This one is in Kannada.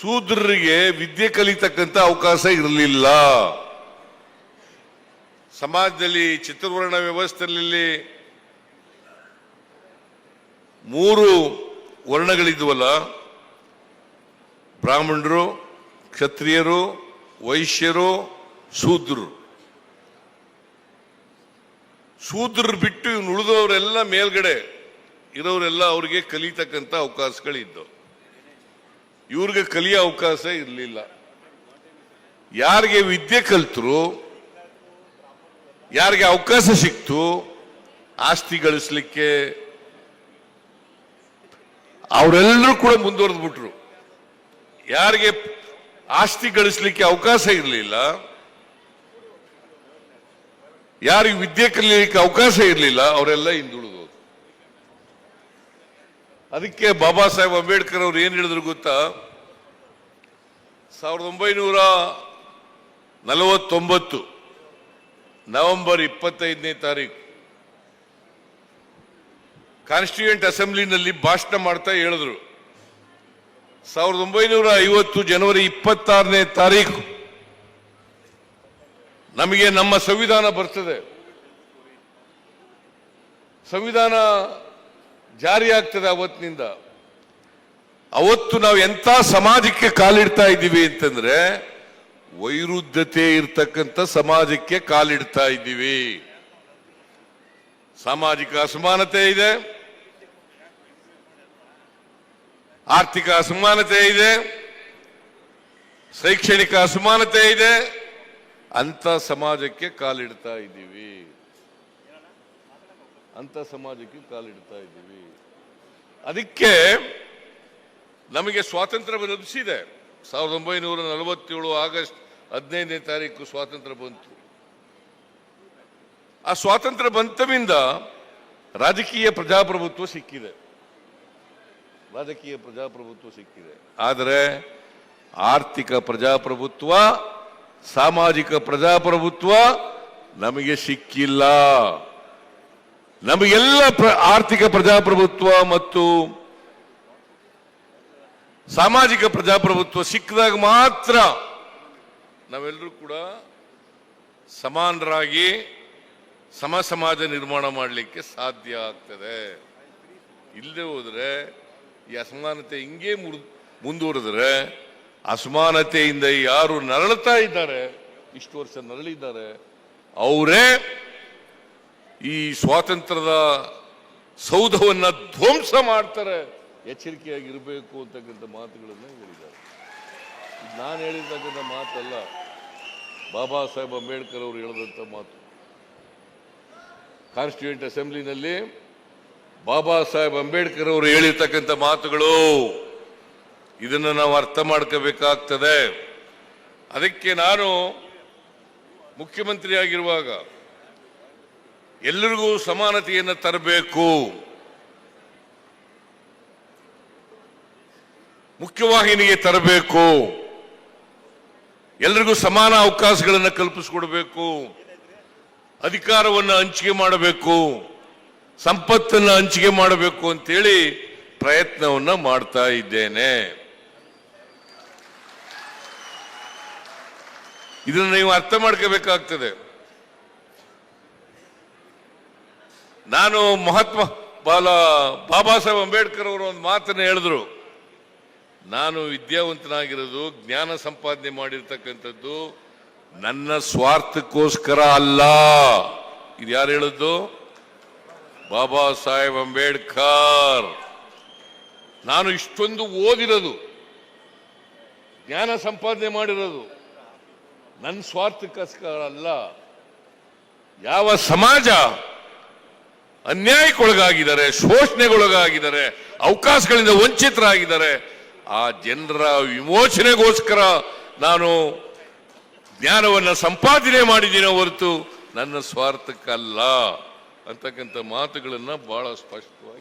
ಶೂದ್ರರಿಗೆ ವಿದ್ಯೆ ಕಲಿತಕ್ಕಂತ ಅವಕಾಶ ಇರಲಿಲ್ಲ. ಸಮಾಜದಲ್ಲಿ ಚಿತ್ರವರ್ಣ ವ್ಯವಸ್ಥೆಯಲ್ಲಿ ಮೂರು ವರ್ಣಗಳಿದ್ವಲ್ಲ, ಬ್ರಾಹ್ಮಣರು, ಕ್ಷತ್ರಿಯರು, ವೈಶ್ಯರು, ಶೂದ್ರರು. ಶೂದ್ರರು ಬಿಟ್ಟು ಇವ್ನು ಉಳಿದವರೆಲ್ಲ ಮೇಲ್ಗಡೆ ಇರೋರೆಲ್ಲ ಅವ್ರಿಗೆ ಕಲಿತಕ್ಕಂಥ ಅವಕಾಶಗಳಿದ್ದವು. ಇವ್ರಿಗೆ ಕಲಿಯೋ ಅವಕಾಶ ಇರಲಿಲ್ಲ. ಯಾರಿಗೆ ವಿದ್ಯೆ ಕಲ್ತರು, ಯಾರಿಗೆ ಅವಕಾಶ ಸಿಕ್ತು, ಆಸ್ತಿ ಗಳಿಸ್ಲಿಕ್ಕೆ ಅವರೆಲ್ಲರೂ ಕೂಡ ಮುಂದುವರೆದು ಬಿಟ್ರು. ಯಾರಿಗೆ ಆಸ್ತಿ ಗಳಿಸ್ಲಿಕ್ಕೆ ಅವಕಾಶ ಇರಲಿಲ್ಲ, ಯಾರಿಗೆ ವಿದ್ಯೆ ಕಲಿಯಲಿಕ್ಕೆ ಅವಕಾಶ ಇರಲಿಲ್ಲ, ಅವರೆಲ್ಲ ಹಿಂದುಳಿದೋದು ಅದಕ್ಕೆ ಬಾಬಾ ಸಾಹೇಬ್ ಅಂಬೇಡ್ಕರ್ ಅವ್ರು ಏನ್ ಹೇಳಿದ್ರು ಗೊತ್ತಾ? ಸಾವಿರದ ಒಂಬೈನೂರ ನಲವತ್ತೊಂಬತ್ತು, ನವೆಂಬರ್ ಇಪ್ಪತ್ತೈದನೇ ತಾರೀಕು ಕಾನ್ಸ್ಟಿಟ್ಯೂಯೆಂಟ್ ಅಸೆಂಬ್ಲಿನಲ್ಲಿ ಭಾಷಣ ಮಾಡ್ತಾ ಹೇಳಿದ್ರು. ಸಾವಿರದ ಒಂಬೈನೂರ ಐವತ್ತು ಜನವರಿ ಇಪ್ಪತ್ತಾರನೇ ತಾರೀಕು ನಮಗೆ ನಮ್ಮ ಸಂವಿಧಾನ ಬರ್ತದೆ. ಸಂವಿಧಾನ ಜಾರಿ ಆಗ್ತದೆ ಅವತ್ತಿನಿಂದ. ಅವತ್ತು ನಾವು ಎಂತ ಸಮಾಜಕ್ಕೆ ಕಾಲಿಡ್ತಾ ಇದ್ದೀವಿ ಅಂತಂದ್ರೆ ವೈರುದ್ಧತೆ ಇರ್ತಕ್ಕಂಥ ಸಮಾಜಕ್ಕೆ ಕಾಲಿಡ್ತಾ ಇದ್ದೀವಿ. ಸಾಮಾಜಿಕ ಅಸಮಾನತೆ ಇದೆ. ಆರ್ಥಿಕ ಅಸಮಾನತೆ ಇದೆ. ಶೈಕ್ಷಣಿಕ ಅಸಮಾನತೆ ಇದೆ. ಅಂತ ಸಮಾಜಕ್ಕೆ ಕಾಲಿಡ್ತಾ ಇದ್ದೀವಿ. ಅಂತ ಸಮಾಜಕ್ಕೆ ಕಾಲಿಡ್ತಾ ಇದ್ದೀವಿ. ಅದಕ್ಕೆ ನಮಗೆ ಸ್ವಾತಂತ್ರ್ಯ ಲಭಿಸಿದೆ ಸಾವಿರದ ಒಂಬೈನೂರ ನಲವತ್ತೇಳು ಆಗಸ್ಟ್ ಹದಿನೈದನೇ ತಾರೀಕು ಸ್ವಾತಂತ್ರ್ಯ ಬಂತು. ಆ ಸ್ವಾತಂತ್ರ್ಯ ಬಂತವಿಂದ ರಾಜಕೀಯ ಪ್ರಜಾಪ್ರಭುತ್ವ ಸಿಕ್ಕಿದೆ. ರಾಜಕೀಯ ಪ್ರಜಾಪ್ರಭುತ್ವ ಸಿಕ್ಕಿದೆ. ಆದರೆ ಆರ್ಥಿಕ ಪ್ರಜಾಪ್ರಭುತ್ವ, ಸಾಮಾಜಿಕ ಪ್ರಜಾಪ್ರಭುತ್ವ ನಮಗೆ ಸಿಕ್ಕಿಲ್ಲ. ನಮಗೆಲ್ಲ ಆರ್ಥಿಕ ಪ್ರಜಾಪ್ರಭುತ್ವ ಮತ್ತು ಸಾಮಾಜಿಕ ಪ್ರಜಾಪ್ರಭುತ್ವ ಸಿಕ್ಕಿದಾಗ ಮಾತ್ರ ನಾವೆಲ್ಲರೂ ಕೂಡ ಸಮಾನರಾಗಿ ಸಮ ಸಮಾಜ ನಿರ್ಮಾಣ ಮಾಡಲಿಕ್ಕೆ ಸಾಧ್ಯ ಆಗ್ತದೆ. ಇಲ್ಲದೆ ಹೋದ್ರೆ ಈ ಅಸಮಾನತೆ ಹಿಂಗೆ ಮುಂದುವರೆದರೆ ಅಸಮಾನತೆಯಿಂದ ಯಾರು ನರಳುತ್ತಾ ಇದ್ದಾರೆ, ಇಷ್ಟು ವರ್ಷ ನರಳಿದ್ದಾರೆ, ಅವರೇ ಈ ಸ್ವಾತಂತ್ರ್ಯದ ಸೌಧವನ್ನ ಧ್ವಂಸ ಮಾಡ್ತಾರೆ. ಎಚ್ಚರಿಕೆಯಾಗಿರಬೇಕು ಅಂತಕ್ಕಂಥ ಮಾತುಗಳನ್ನು ಹೇಳಿದ್ದಾರೆ. ನಾನು ಹೇಳಿರ್ತಕ್ಕಂಥ ಮಾತಲ್ಲ, ಬಾಬಾ ಸಾಹೇಬ್ ಅಂಬೇಡ್ಕರ್ ಅವರು ಹೇಳಿದಂಥ ಮಾತು. ಕಾನ್ಸ್ಟಿಟ್ಯೂಂಟ್ ಅಸೆಂಬ್ಲಿನಲ್ಲಿ ಬಾಬಾ ಸಾಹೇಬ್ ಅಂಬೇಡ್ಕರ್ ಅವರು ಹೇಳಿರ್ತಕ್ಕಂಥ ಮಾತುಗಳು, ಇದನ್ನು ನಾವು ಅರ್ಥ ಮಾಡ್ಕೋಬೇಕಾಗ್ತದೆ. ಅದಕ್ಕೆ ನಾನು ಮುಖ್ಯಮಂತ್ರಿ ಆಗಿರುವಾಗ ಎಲ್ಲರಿಗೂ ಸಮಾನತೆಯನ್ನು ತರಬೇಕು. ಮುಖ್ಯವಾಹಿನಿಗೆ ತರಬೇಕು. ಎಲ್ರಿಗೂ ಸಮಾನ ಅವಕಾಶಗಳನ್ನು ಕಲ್ಪಿಸಿಕೊಡಬೇಕು. ಅಧಿಕಾರವನ್ನು ಹಂಚಿಕೆ ಮಾಡಬೇಕು. ಸಂಪತ್ತನ್ನು ಹಂಚಿಕೆ ಮಾಡಬೇಕು ಅಂತೇಳಿ ಪ್ರಯತ್ನವನ್ನು ಮಾಡ್ತಾ ಇದ್ದೇನೆ. ಇದನ್ನು ನೀವು ಅರ್ಥ ಮಾಡ್ಕೋಬೇಕಾಗ್ತದೆ. ನಾನು ಮಹಾತ್ಮ ಬಾಲ, ಬಾಬಾ ಸಾಹೇಬ್ ಅಂಬೇಡ್ಕರ್ ಅವರು ಒಂದು ಮಾತನ್ನು ಹೇಳಿದ್ರು. ನಾನು ವಿದ್ಯಾವಂತನಾಗಿರೋದು ಜ್ಞಾನ ಸಂಪಾದನೆ ಮಾಡಿರ್ತಕ್ಕಂಥದ್ದು ನನ್ನ ಸ್ವಾರ್ಥಕ್ಕೋಸ್ಕರ ಅಲ್ಲ. ಇದು ಯಾರು ಹೇಳಿದ್ದು ಬಾಬಾ ಸಾಹೇಬ್ ಅಂಬೇಡ್ಕರ್. ನಾನು ಇಷ್ಟೊಂದು ಓದಿರೋದು. ಜ್ಞಾನ ಸಂಪಾದನೆ ಮಾಡಿರೋದು. ನನ್ನ ಸ್ವಾರ್ಥಕ್ಕೋಸ್ಕರ ಅಲ್ಲ. ಯಾವ ಸಮಾಜ ಅನ್ಯಾಯಕ್ಕೊಳಗಾಗಿದ್ದಾರೆ, ಶೋಷಣೆಗೊಳಗಾಗಿದ್ದಾರೆ, ಅವಕಾಶಗಳಿಂದ ವಂಚಿತರಾಗಿದ್ದಾರೆ ಆ ಜನರ ವಿಮೋಚನೆಗೋಸ್ಕರ ನಾನು ಜ್ಞಾನವನ್ನು ಸಂಪಾದನೆ ಮಾಡಿದ್ದೀನಿ ಹೊರತು ನನ್ನ ಸ್ವಾರ್ಥಕ್ಕಲ್ಲ ಅಂತಕ್ಕಂಥ ಮಾತುಗಳನ್ನು ಬಹಳ ಸ್ಪಷ್ಟವಾಗಿ